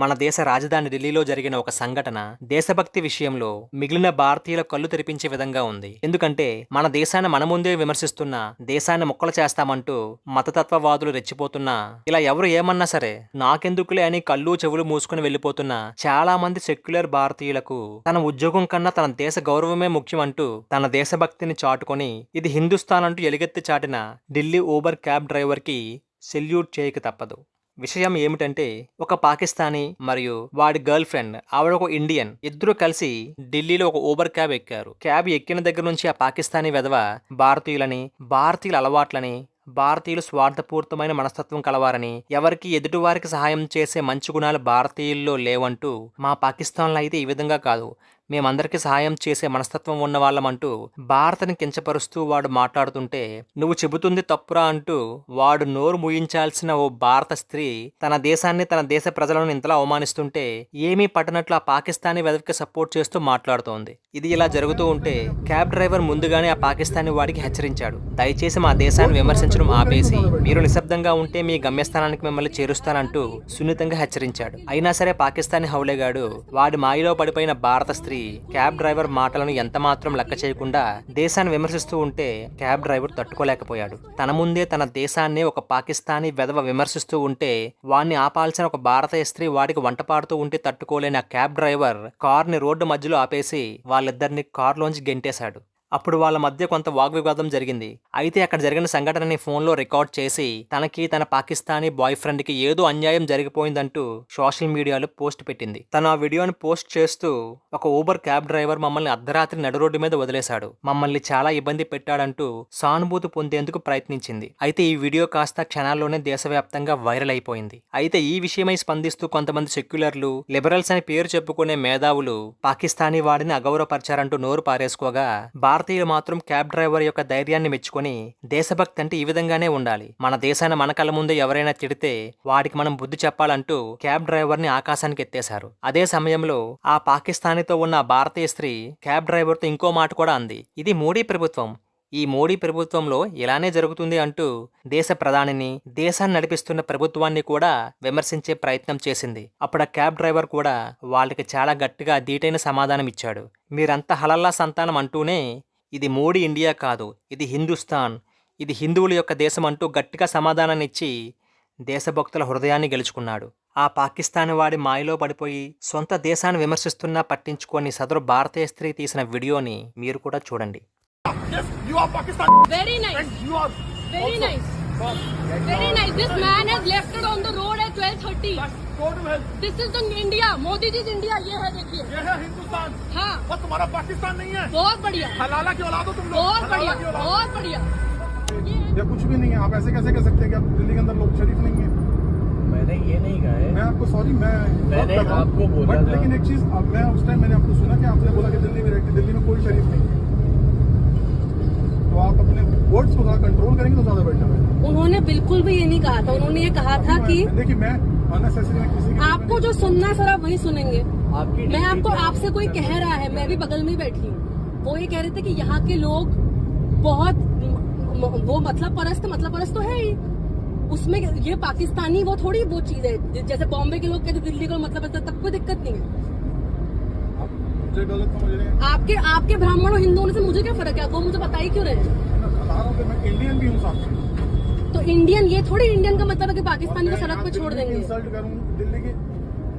మన దేశ రాజధాని ఢిల్లీలో జరిగిన ఒక సంఘటన దేశభక్తి విషయంలో మిగిలిన భారతీయుల కళ్ళు తెరిపించే విధంగా ఉంది. ఎందుకంటే మన దేశాన్ని మన ముందే విమర్శిస్తున్న దేశాన్ని ముక్కలు చేస్తామంటూ మతతత్వవాదులు రెచ్చిపోతున్నా ఇలా ఎవరు ఏమన్నా సరే నాకెందుకులే అని కళ్ళు చెవులు మూసుకుని వెళ్ళిపోతున్న చాలా మంది సెక్యులర్ భారతీయులకు తన ఉద్యోగం కన్నా తన దేశ గౌరవమే ముఖ్యం అంటూ తన దేశభక్తిని చాటుకొని ఇది హిందుస్థాన్ అంటూ ఎలుగెత్తి చాటిన ఢిల్లీ ఊబర్ క్యాబ్ డ్రైవర్కి సెల్యూట్ చేయక తప్పదు. విషయం ఏమిటంటే ఒక పాకిస్తానీ మరియు వాడి గర్ల్ ఫ్రెండ్ ఆవిడ ఒక ఇండియన్ ఇద్దరు కలిసి ఢిల్లీలో ఒక ఊబర్ క్యాబ్ ఎక్కారు. క్యాబ్ ఎక్కిన దగ్గర నుంచి ఆ పాకిస్తానీ వెధవ భారతీయులని భారతీయుల అలవాట్లని భారతీయులు స్వార్థపూరితమైన మనస్తత్వం కలవారని ఎవరికి ఎదుటివారికి సహాయం చేసే మంచి గుణాలు భారతీయుల్లో లేవంటూ మా పాకిస్తాన్లో అయితే ఈ విధంగా కాదు. మేమందరికీ సహాయం చేసే మనస్తత్వం ఉన్న వాళ్ళమంటూ భారత్ని కించపరుస్తూ వాడు మాట్లాడుతుంటే నువ్వు చెబుతుంది తప్పురా అంటూ వాడు నోరు ముయించాల్సిన ఓ భారత స్త్రీ తన దేశాన్ని తన దేశ ప్రజలను ఇంతలా అవమానిస్తుంటే ఏమీ పట్టనట్లు ఆ పాకిస్తానీ వెదవికి సపోర్ట్ చేస్తూ మాట్లాడుతోంది. ఇది ఇలా జరుగుతూ ఉంటే క్యాబ్ డ్రైవర్ ముందుగానే ఆ పాకిస్తానీ వాడికి హెచ్చరించాడు. దయచేసి మా దేశాన్ని విమర్శించడం ఆపేసి మీరు నిశ్శబ్దంగా ఉంటే మీ గమ్యస్థానానికి మిమ్మల్ని చేరుస్తానంటూ సున్నితంగా హెచ్చరించాడు. అయినా సరే పాకిస్తానీ హౌలేగాడు వాడి మాయలో పడిపోయిన భారత స్త్రీ క్యాబ్ డ్రైవర్ మాటలను ఎంత మాత్రం లెక్క చేయకుండా దేశాన్ని విమర్శిస్తూ ఉంటే క్యాబ్ డ్రైవర్ తట్టుకోలేకపోయాడు. తన ముందే తన దేశాన్ని ఒక పాకిస్తానీ వెధవ విమర్శిస్తూ ఉంటే వాణ్ణి ఆపాల్సిన ఒక భారతీయ స్త్రీ వాడికి వంట పాడుతూ ఉంటే తట్టుకోలేని ఆ క్యాబ్ డ్రైవర్ కార్ని రోడ్డు మధ్యలో ఆపేసి వాళ్ళిద్దరిని కార్లోంచి గెంటేశాడు. అప్పుడు వాళ్ళ మధ్య కొంత వాగ్వివాదం జరిగింది. అయితే అక్కడ జరిగిన సంఘటనని ఫోన్లో రికార్డ్ చేసి తనకి తన పాకిస్తానీ బాయ్ ఫ్రెండ్కి ఏదో అన్యాయం జరిగిపోయిందంటూ సోషల్ మీడియాలో పోస్ట్ పెట్టింది. తను ఆ వీడియోని పోస్ట్ చేస్తూ ఒక ఊబర్ క్యాబ్ డ్రైవర్ మమ్మల్ని అర్ధరాత్రి నడు రోడ్డు మీద వదిలేశాడు. మమ్మల్ని చాలా ఇబ్బంది పెట్టాడంటూ సానుభూతి పొందేందుకు ప్రయత్నించింది. అయితే ఈ వీడియో కాస్త క్షణాల్లోనే దేశవ్యాప్తంగా వైరల్ అయిపోయింది. అయితే ఈ విషయమై స్పందిస్తూ కొంతమంది సెక్యులర్లు లిబరల్స్ అని పేరు చెప్పుకునే మేధావులు పాకిస్తానీ వాడిని అగౌరవపరిచారంటూ నోరు పారేసుకోగా భారతీయులు మాత్రం క్యాబ్ డ్రైవర్ యొక్క ధైర్యాన్ని మెచ్చుకొని దేశభక్తి అంటే ఈ విధంగానే ఉండాలి. మన దేశాన్ని మన కళ్ళ ముందు ఎవరైనా తిడితే వాడికి మనం బుద్ధి చెప్పాలంటూ క్యాబ్ డ్రైవర్ని ఆకాశానికి ఎత్తేశారు. అదే సమయంలో ఆ పాకిస్తానీతో ఉన్న భారతీయ స్త్రీ క్యాబ్ డ్రైవర్తో ఇంకో మాట కూడా అంది. ఇది మోడీ ప్రభుత్వం. ఈ మోడీ ప్రభుత్వంలో ఇలానే జరుగుతుంది అంటూ దేశ ప్రధానిని దేశాన్ని నడిపిస్తున్న ప్రభుత్వాన్ని కూడా విమర్శించే ప్రయత్నం చేసింది. అప్పుడు ఆ క్యాబ్ డ్రైవర్ కూడా వాళ్ళకి చాలా గట్టిగా ధీటైన సమాధానం ఇచ్చాడు. మీరంతా హలల్లా సంతానం అంటూనే ఇది మోడీ ఇండియా కాదు ఇది హిందుస్థాన్. ఇది హిందువుల యొక్క దేశం అంటూ గట్టిగా సమాధానాన్ని ఇచ్చి దేశభక్తుల హృదయాన్ని గెలుచుకున్నాడు. ఆ పాకిస్తాన్ వాడి మాయలో పడిపోయి సొంత దేశాన్ని విమర్శిస్తున్నా పట్టించుకొని సదరు భారతీయ స్త్రీ తీసిన వీడియోని మీరు కూడా చూడండి. Very nice. This man has left it on the road at 12:30. Bas, go to hell. This is the India. Modi ji's India. ये है देखिए. ये है हिंदुस्तान हाँ. और तुम्हारा पाकिस्तान नहीं है बहुत बढ़िया. हलाला की औलाद हो तुम लोग बहुत बढ़िया. बहुत बढ़िया. ये कुछ भी नहीं है आप ऐसे कैसे कह सकते हैं कि आप दिल्ली के अंदर लोग शरीफ नहीं है मैंने ये नहीं कहा है मैं आपको सॉरी मैं मैंने। आपको बोला बट लेकिन एक चीज़ अब मैं उस टाइम मैंने आपको सुना कि आपने बोला कि दिल्ली में रहती दिल्ली में कोई शरीफ नहीं तो आप अपने वर्ड्स को थोड़ा कंट्रोल करेंगे तो ज़्यादा बेटर है। उन्होंने बिल्कुल भी ये नहीं कहा था। उन्होंने ये कहा था कि देखिए मैं किसी आपको जो सुनना है सर आप वही सुनेंगे। आपकी मैं आपको आपसे कोई कह रहा है मैं भी बगल में ही बैठी हूँ। वो ये कह रहे थे कि यहाँ के लोग बहुत वो मतलब परस्त मतलब परस्त तो है ही। उसमें ये पाकिस्तानी वो थोड़ी वो चीज़ है जैसे बॉम्बे के लोग कहते दिल्ली को मतलब तब कोई दिक्कत नहीं है। आपके आपके ब्राह्मण और हिंदू होने से मुझे क्या फर्क है आप वो मुझे बता ही क्यों रहे हैं मैं बता रहा हूँ कि मैं इंडियन भी हूँ साथ में तो इंडियन ये थोड़ी इंडियन का मतलब है कि पाकिस्तानी को सड़क पे छोड़ देंगे इंसल्ट करूँ दिल्ली की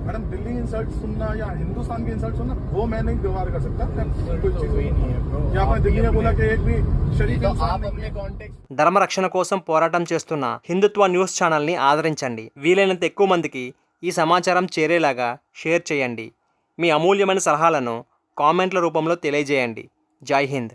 मैडम दिल्ली इंसल्ट सुनना या हिंदुस्तान की इंसल्ट सुनना वो मैं नहीं व्यवहार कर सकता मैं कोई तो चीज हुई नहीं है bro। या आपने आप दिल्ली ये में बोला अपने- कि एक भी शरीफ तो इंसान आप नहीं अपने है। कॉन्टेक्स्ट ధర్మరక్షణ కోసం పోరాటం చేస్తున్న హిందుత్వ న్యూస్ ఛానల్ని ఆదరించండి వీలైనంత ఎక్కువ మందికి ఈ సమాచారం చేరేలాగా షేర్ చేయండి మీ అమూల్యమైన సలహాలను కామెంట్ల రూపంలో తెలియజేయండి. జై హింద్.